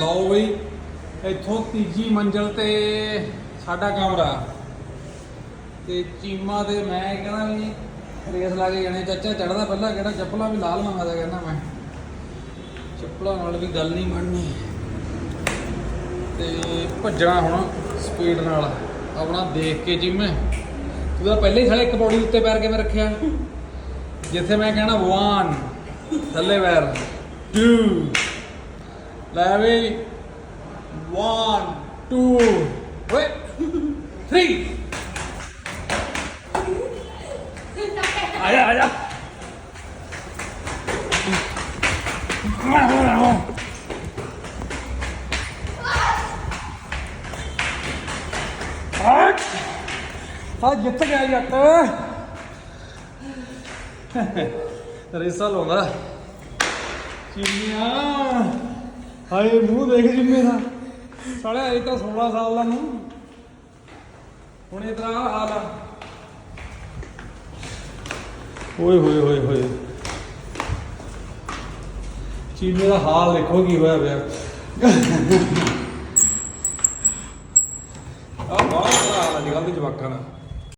ਲਓ ਬਈ। ਇੱਥੋਂ ਤੀਜੀ ਮੰਜ਼ਲ ਤੇ ਸਾਡਾ ਕਮਰਾ। ਤੇ ਚੀਮਾ ਤੇ ਮੈਂ ਕਹਿੰਦਾ ਵੀ ਰੇਸ ਲਾ ਕੇ ਜਾਣੇ। ਚਾਚਾ ਚੜਦਾ ਪਹਿਲਾਂ ਕਿਹੜਾ ਚੱਪਲਾਂ ਵੀ ਲਾਲ ਮੰਗਦਾ ਕਹਿੰਦਾ ਮੈਂ। ਚੱਪਲਾਂ ਨਾਲ ਵੀ ਗੱਲ ਨਹੀਂ ਬਣਨੀ। ਤੇ ਭੱਜਣਾ ਹੁਣ ਸਪੀਡ ਨਾਲ। ਆਪਣਾ ਦੇਖ ਕੇ ਜਿਵੇਂ ਤੂੰ ਤਾਂ ਪਹਿਲੇ ਹੀ ਸਾਲੇ ਇੱਕ ਪੌੜੀ ਉੱਤੇ ਪੈਰ ਕਿਵੇਂ ਰੱਖਿਆ? ਜਿੱਥੇ ਮੈਂ ਕਹਿਣਾ 1 ਥੱਲੇ ਪੈਰ। 2 ਲੈ ਵੀ 1 2 ਓਏ 3 ਆਇਆ ਆਇਆ ਹਟ ਆ ਜਿੱਤ ਗਿਆ ਜੱਟ ਰੇਸਾ ਲਾਉਂਦਾ ਚੀਨੀਆਂ ਹਾਏ, ਮੂੰਹ ਦੇਖ ਜਿੰਮੇ ਦਾ। ਸਾਲਿਆ, ਇਹ ਤਾਂ 16 ਸਾਲ ਦਾ ਮੂੰਹ। ਹੁਣ ਇਹ ਤਰ੍ਹਾਂ ਆਹ ਹਾਲ ਆ। ਓਏ, ਹੋਏ ਹੋਏ ਹੋਏ। ਚੀਨੀ ਦਾ ਹਾਲ ਦੇਖੋ ਕੀ ਹੋਇਆ ਪਿਆ। ਆ ਬਾਹਰ ਆ ਨਿਕਲਦੇ ਜਵਾਕਾਂ ਨਾਲ